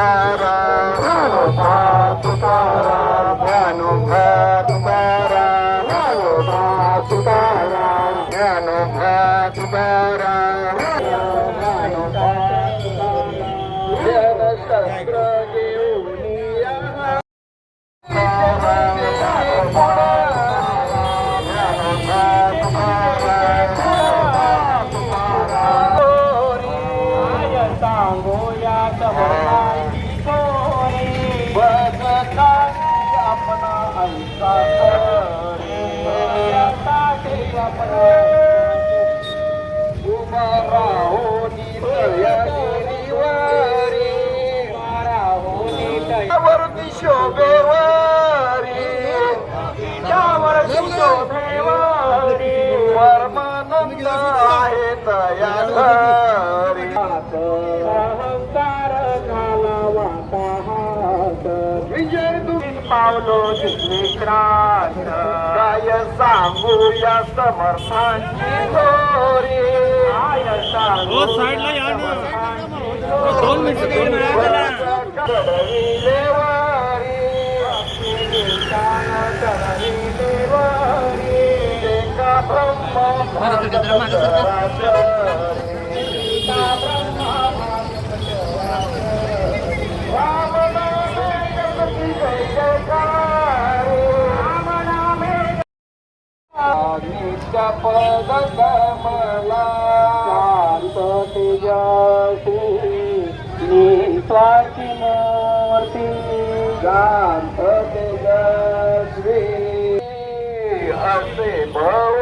Tukaram Tukaram Tukaram Dnyanoba Tukaram Dnyanoba Tukaram Dnyanoba Tukaram Bye. वरती शोभेवारी पावलो काय समर्थांची थोरी काय सांगू? साईडला या. समर्थांची दोन मिनिटं, दोन पद कमला शांतते जशी निस्वार्थी मूर्ती. शांतते जशी असे भाऊ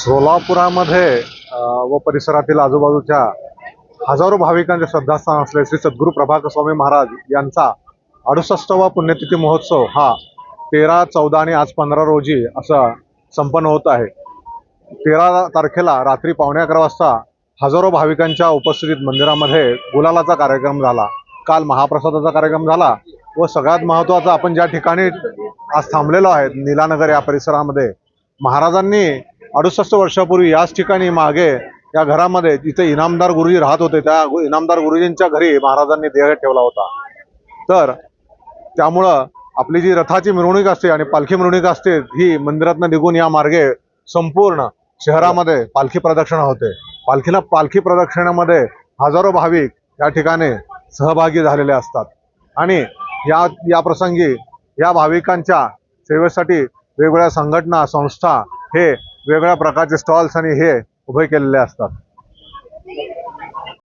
सोलापुरामध्ये व परिसरातील आजूबाजूच्या हजारो भाविकांचे श्रद्धास्थान असलेले श्री सद्गुरू प्रभाकर स्वामी महाराज यांचा अडुसष्टवा पुण्यतिथी महोत्सव हा तेरा चौदा आणि आज पंधरा रोजी असा संपन्न होत आहे. तेरा तारखेला रात्री पावणे अकरा वाजता हजारो भाविकांच्या उपस्थितीत मंदिरामध्ये गुलालाचा कार्यक्रम झाला. काल महाप्रसादाचा कार्यक्रम झाला व सगळ्यात महत्त्वाचा आपण ज्या ठिकाणी आज थांबलेलो आहे नीलानगर या परिसरामध्ये महाराजांनी अडुसष्ट वर्षापूर्वी याच ठिकाणी मागे या घरामध्ये जिथे इनामदार गुरुजी राहत होते त्या इनामदार गुरुजींच्या घरी महाराजांनी देह ठेवला होता. तर त्यामुळं आपली जी रथाची मिरवणूक असते आणि पालखी मिरवणूक असते ही मंदिरातनं निघून या मार्गे संपूर्ण शहरामध्ये पालखी प्रदक्षिणा होते. पालखीला पालखी प्रदक्षिणामध्ये हजारो भाविक या ठिकाणी सहभागी झालेले असतात. आणि या या प्रसंगी या भाविकांच्या सेवेसाठी वेगवेगळ्या संघटना संस्था हे वेगवेगळ्या प्रकारचे स्टॉल्स आणि हे उभे केलेले असतात.